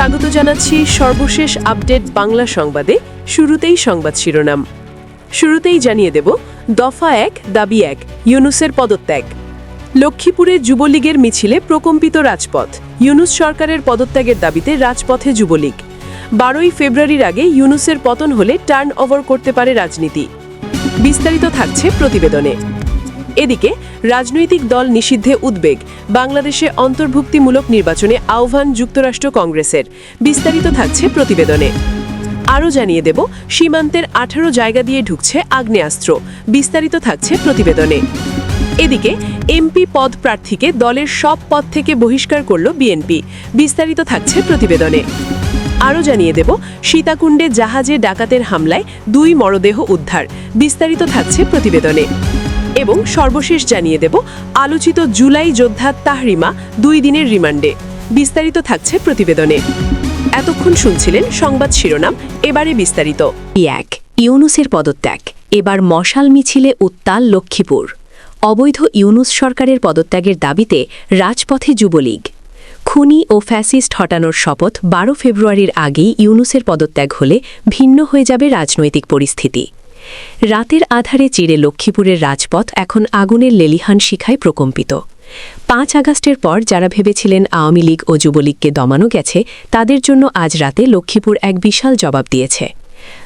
স্বাগত জানাচ্ছি সর্বশেষ আপডেট বাংলা সংবাদে, শুরুতেই সংবাদ শিরোনাম। শুরুতেই জানিয়ে দেব, দফা এক, দাবি এক, ইউনুসের পদত্যাগ। লক্ষ্মীপুরে যুবলীগের মিছিলে প্রকম্পিত রাজপথ। ইউনুস সরকারের পদত্যাগের দাবিতে রাজপথে যুবলীগ। বারোই ফেব্রুয়ারির আগে ইউনুসের পতন হলে টার্ন ওভার করতে পারে রাজনীতি। বিস্তারিত থাকছে প্রতিবেদনে। এদিকে, রাজনৈতিক দল নিষিদ্ধে উদ্বেগ। বাংলাদেশে অন্তর্ভুক্তিমূলক নির্বাচনে আহ্বান যুক্তরাষ্ট্র কংগ্রেসের। বিস্তারিত থাকছে প্রতিবেদনে। আরও জানিয়ে দেব, সীমান্তের আঠারো জায়গা দিয়ে ঢুকছে আগ্নেয়াস্ত্র। বিস্তারিত থাকছে প্রতিবেদনে। এদিকে, এমপি পদ প্রার্থীকে দলের সব পদ থেকে বহিষ্কার করল বিএনপি। বিস্তারিত থাকছে প্রতিবেদনে। আরও জানিয়ে দেব, সীতাকুণ্ডে জাহাজে ডাকাতের হামলায় দুই মরদেহ উদ্ধার। বিস্তারিত থাকছে প্রতিবেদনে। এবং সর্বশেষ জানিয়ে দেব, আলোচিত জুলাই যোদ্ধা তাহরিমা দুই দিনের রিমান্ডে। বিস্তারিত থাকছে প্রতিবেদনে। এতক্ষণ শুনছিলেন সংবাদ শিরোনাম, এবারে বিস্তারিত। এক, ইউনুসের পদত্যাগ, এবার মশাল মিছিলে উত্তাল লক্ষ্মীপুর। অবৈধ ইউনুস সরকারের পদত্যাগের দাবিতে রাজপথে যুবলীগ। খুনি ও ফ্যাসিস্ট হটানোর শপথ বারো ফেব্রুয়ারির আগেই ইউনুসের পদত্যাগ হলে ভিন্ন হয়ে যাবে রাজনৈতিক পরিস্থিতি। রাতের আধারে চিরে লক্ষ্মীপুরের রাজপথ এখন আগুনের লেলিহান শিখায় প্রকম্পিত। পাঁচ আগস্টের পর যারা ভেবেছিলেন আওয়ামী লীগ ও যুবলীগকে দমানো গেছে, তাদের জন্য আজ রাতে লক্ষ্মীপুর এক বিশাল জবাব দিয়েছে।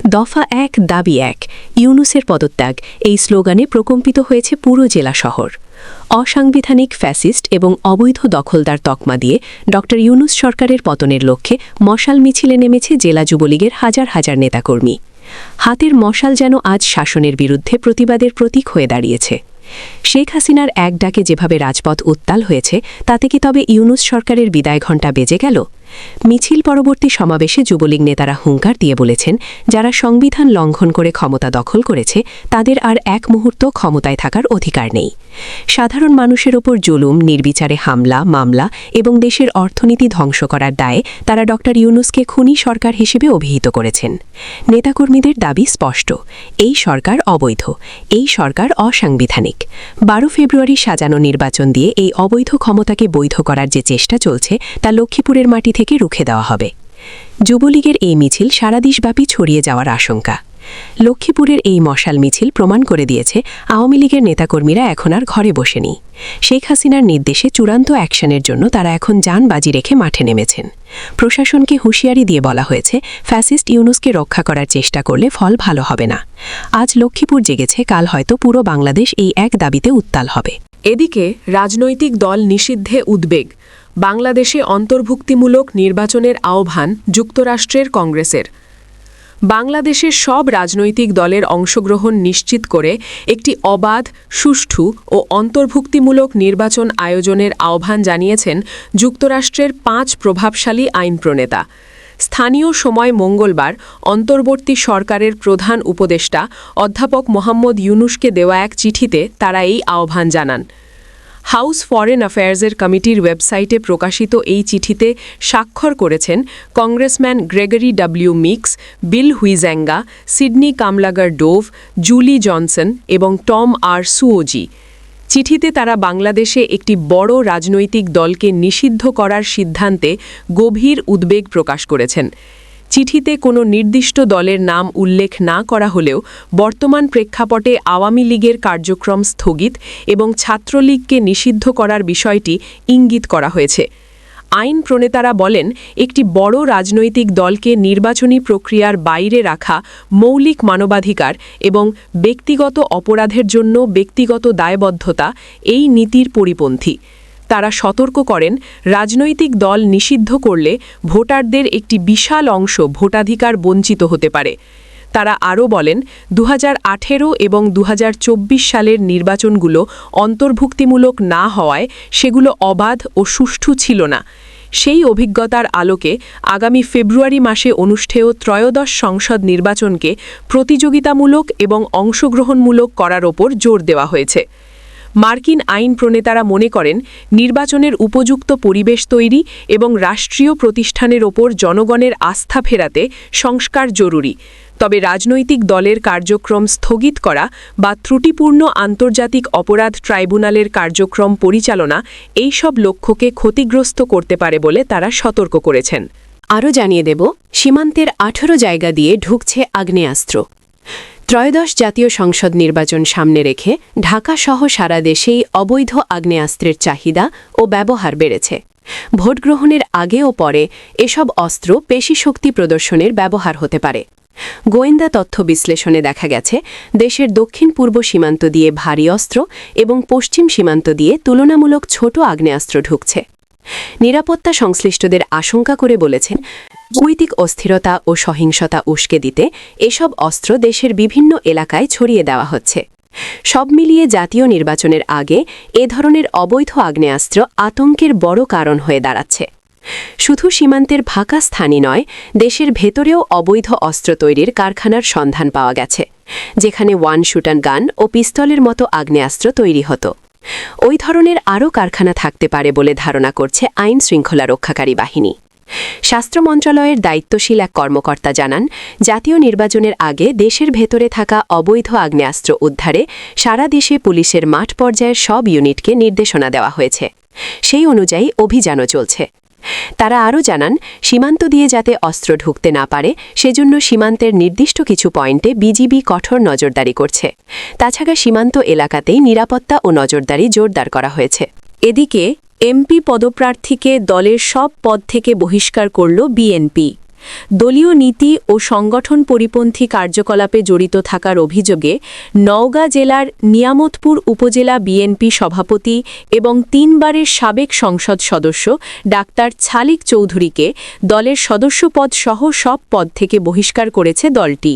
দফা এক, দাবি এক, ইউনুসের পদত্যাগ, এই স্লোগানে প্রকম্পিত হয়েছে পুরো জেলা শহর। অসাংবিধানিক ফ্যাসিস্ট এবং অবৈধ দখলদার তকমা দিয়ে ড. ইউনুস সরকারের পতনের লক্ষ্যে মশাল মিছিলে নেমেছে জেলা যুবলীগের হাজার হাজার নেতাকর্মী। হাতের মশাল যেন আজ শাসনের বিরুদ্ধে প্রতিবাদের প্রতীক হয়ে দাঁড়িয়েছে। শেখ হাসিনার এক ডাকে যেভাবে রাজপথ উত্তাল হয়েছে, তাতে কি তবে ইউনুস সরকারের বিদায় ঘণ্টা বেজে গেল? মিছিল পরবর্তী সমাবেশে যুবলীগ নেতারা হুঙ্কার দিয়ে বলেছেন, যারা সংবিধান লঙ্ঘন করে ক্ষমতা দখল করেছে, তাদের আর এক মুহূর্ত ক্ষমতায় থাকার অধিকার নেই। সাধারণ মানুষের ওপর জুলুম, নির্বিচারে হামলা, মামলা এবং দেশের অর্থনীতি ধ্বংস করার দায়ে তারা ড. ইউনুসকে খুনি সরকার হিসেবে অভিহিত করেছেন। নেতাকর্মীদের দাবি স্পষ্ট, এই সরকার অবৈধ, এই সরকার অসাংবিধানিক। বারো ফেব্রুয়ারি সাজানো নির্বাচন দিয়ে এই অবৈধ ক্ষমতাকে বৈধ করার যে চেষ্টা চলছে, তা লক্ষ্মীপুরের মাটি থেকে রুখে দেওয়া হবে। যুবলীগের এই মিছিল সারা দেশব্যাপী ছড়িয়ে যাওয়ার আশঙ্কা। লক্ষ্মীপুরের এই মশাল মিছিল প্রমাণ করে দিয়েছে, আওয়ামী লীগের নেতাকর্মীরা এখন আর ঘরে বসেনি। শেখ হাসিনার নির্দেশে চূড়ান্ত অ্যাকশনের জন্য তারা এখন যান বাজি রেখে মাঠে নেমেছেন। প্রশাসনকে হুঁশিয়ারি দিয়ে বলা হয়েছে, ফ্যাসিস্ট ইউনুসকে রক্ষা করার চেষ্টা করলে ফল ভালো হবে না। আজ লক্ষ্মীপুর জেগেছে, কাল হয়তো পুরো বাংলাদেশ এই এক দাবিতে উত্তাল হবে। এদিকে রাজনৈতিক দল নিষিদ্ধে উদ্বেগ বাংলাদেশে অন্তর্ভুক্তিমূলক নির্বাচনের আহ্বান যুক্তরাষ্ট্রের কংগ্রেসের। বাংলাদেশের সব রাজনৈতিক দলের অংশগ্রহণ নিশ্চিত করে একটি অবাধ, সুষ্ঠু ও অন্তর্ভুক্তিমূলক নির্বাচন আয়োজনের আহ্বান জানিয়েছেন যুক্তরাষ্ট্রের পাঁচ প্রভাবশালী আইন প্রণেতা। স্থানীয় সময় মঙ্গলবার অন্তর্বর্তী সরকারের প্রধান উপদেষ্টা অধ্যাপক মোহাম্মদ ইউনুসকে দেওয়া এক চিঠিতে তারা এই আহ্বান জানান। হাউস ফরেন অ্যাফেয়ার্সের কমিটির ওয়েবসাইটে প্রকাশিত এই চিঠিতে স্বাক্ষর করেছেন congressman Gregory W Meeks, Bill Huizenga, Sydney Kamlager Dove, Julie Johnson এবং টম আর সুওজি। চিঠিতে তারা বাংলাদেশে একটি বড় রাজনৈতিক দলকে নিষিদ্ধ করার সিদ্ধান্তে গভীর উদ্বেগ প্রকাশ করেছেন। চিঠিতে কোনো নির্দিষ্ট দলের নাম উল্লেখ না করা হলেও বর্তমান প্রেক্ষাপটে আওয়ামী লীগের কার্যক্রম স্থগিত এবং ছাত্রলীগকে নিষিদ্ধ করার বিষয়টি ইঙ্গিত করা হয়েছে। আইন প্রণেতারা বলেন, একটি বড় রাজনৈতিক দলকে নির্বাচনী প্রক্রিয়ার বাইরে রাখা মৌলিক মানবাধিকার এবং ব্যক্তিগত অপরাধের জন্য ব্যক্তিগত দায়বদ্ধতা এই নীতির পরিপন্থী। তারা সতর্ক করেন, রাজনৈতিক দল নিষিদ্ধ করলে ভোটারদের একটি বিশাল অংশ ভোটাধিকার বঞ্চিত হতে পারে। তারা আরও বলেন দু হাজার আঠেরো এবং দু হাজার চব্বিশ সালের নির্বাচনগুলো অন্তর্ভুক্তিমূলক না হওয়ায় সেগুলো অবাধ ও সুষ্ঠু ছিল না। সেই অভিজ্ঞতার আলোকে আগামী ফেব্রুয়ারি মাসে অনুষ্ঠেয় ত্রয়োদশ সংসদ নির্বাচনকে প্রতিযোগিতামূলক এবং অংশগ্রহণমূলক করার ওপর জোর দেওয়া হয়েছে। মার্কিন আইন প্রণেতারা মনে করেন, নির্বাচনের উপযুক্ত পরিবেশ তৈরি এবং রাষ্ট্রীয় প্রতিষ্ঠানের ওপর জনগণের আস্থা ফেরাতে সংস্কার জরুরি। তবে রাজনৈতিক দলের কার্যক্রম স্থগিত করা বা ত্রুটিপূর্ণ আন্তর্জাতিক অপরাধ ট্রাইব্যুনালের কার্যক্রম পরিচালনা এই সব লক্ষ্যকে ক্ষতিগ্রস্ত করতে পারে বলে তারা সতর্ক করেছেন। আরও জানিয়ে দেব, সীমান্তের আঠেরো জায়গা দিয়ে ঢুকছে আগ্নেয়াস্ত্র। ত্রয়োদশ জাতীয় সংসদ নির্বাচন সামনে রেখে ঢাকাসহ সারা দেশেই অবৈধ আগ্নেয়াস্ত্রের চাহিদা ও ব্যবহার বেড়েছে। ভোট গ্রহণের আগে ও পরে এসব অস্ত্র পেশি শক্তি প্রদর্শনের ব্যবহার হতে পারে। গোয়েন্দা তথ্য বিশ্লেষণে দেখা গেছে, দেশের দক্ষিণ পূর্ব সীমান্ত দিয়ে ভারী অস্ত্র এবং পশ্চিম সীমান্ত দিয়ে তুলনামূলক ছোট আগ্নেয়াস্ত্র ঢুকছে। নিরাপত্তা সংশ্লিষ্টদের আশঙ্কা করে বলেছেন কুইতিক অস্থিরতা ও সহিংসতা উস্কে দিতে এসব অস্ত্র দেশের বিভিন্ন এলাকায় ছড়িয়ে দেওয়া হচ্ছে। সব মিলিয়ে জাতীয় নির্বাচনের আগে এ ধরনের অবৈধ আগ্নেয়াস্ত্র আতঙ্কের বড় কারণ হয়ে দাঁড়াচ্ছে। শুধু সীমান্তের ফাঁকা স্থানই নয়, দেশের ভেতরেও অবৈধ অস্ত্র তৈরির কারখানার সন্ধান পাওয়া গেছে, যেখানে ওয়ান শুটান গান ও পিস্তলের মতো আগ্নেয়াস্ত্র তৈরি হতো। ওই ধরনের আরও কারখানা থাকতে পারে বলে ধারণা করছে আইন শৃঙ্খলা রক্ষাকারী বাহিনী। স্বাস্থ্য মন্ত্রণালয়ের দায়িত্বশীল এক কর্মকর্তা জানান, জাতীয় নির্বাচনের আগে দেশের ভেতরে থাকা অবৈধ আগ্নেয়াস্ত্র উদ্ধারে সারা দেশে পুলিশের মাঠ পর্যায়ের সব ইউনিটকে নির্দেশনা দেওয়া হয়েছে। সেই অনুযায়ী অভিযানও চলছে। তারা আরও জানান, সীমান্ত দিয়ে যাতে অস্ত্র ঢুকতে না পারে, সেজন্য সীমান্তের নির্দিষ্ট কিছু পয়েন্টে বিজিবি কঠোর নজরদারি করছে। তাছাড়া সীমান্ত এলাকাতেই নিরাপত্তা ও নজরদারি জোরদার করা হয়েছে। এদিকে এমপি পদপ্রার্থীকে দলের সব পদ থেকে বহিষ্কার করল বিএনপি। দলীয় নীতি ও সংগঠন পরিপন্থী কার্যকলাপে জড়িত থাকার অভিযোগে নওগাঁ জেলার নিয়ামতপুর উপজেলা বিএনপি সভাপতি এবং তিনবারের সাবেক সংসদ সদস্য ডাক্তার ছালিক চৌধুরীকে দলের সদস্যপদ সহ সব পদ থেকে বহিষ্কার করেছে দলটি।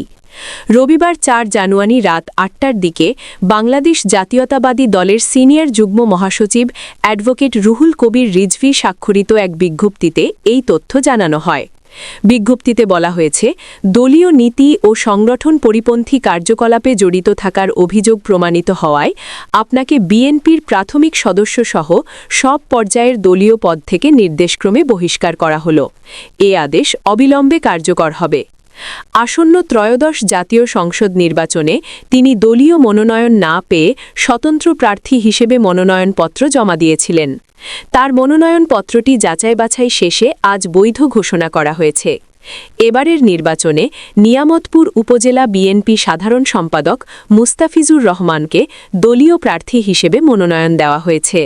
রবিবার চার জানুয়ারি রাত আটটার দিকে বাংলাদেশ জাতীয়তাবাদী দলের সিনিয়র যুগ্ম মহাসচিব অ্যাডভোকেট রুহুল কবির রিজভি স্বাক্ষরিত এক বিজ্ঞপ্তিতে এই তথ্য জানানো হয়। বিজ্ঞপ্তিতে বলা হয়েছে, দলীয় নীতি ও সংগঠন পরিপন্থী কার্যকলাপে জড়িত থাকার অভিযোগ প্রমাণিত হওয়ায় আপনাকে বিএনপির প্রাথমিক সদস্যসহ সব পর্যায়ের দলীয় পদ থেকে নির্দেশক্রমে বহিষ্কার করা হল। এ আদেশ অবিলম্বে কার্যকর হবে। আসন্ন ত্রয়োদশ জাতীয় সংসদ নির্বাচনে তিনি দলীয় মনোনয়ন না পেয়ে স্বতন্ত্র প্রার্থী হিসেবে মনোনয়নপত্র জমা দিয়েছিলেন। তার মনোনয়নপত্রটি যাচাই বাছাই শেষে আজ বৈধ ঘোষণা করা হয়েছে। এবারের নির্বাচনে নিয়ামতপুর উপজেলা বিএনপি সাধারণ সম্পাদক মুস্তাফিজুর রহমানকে দলীয় প্রার্থী হিসেবে মনোনয়ন দেওয়া হয়েছে।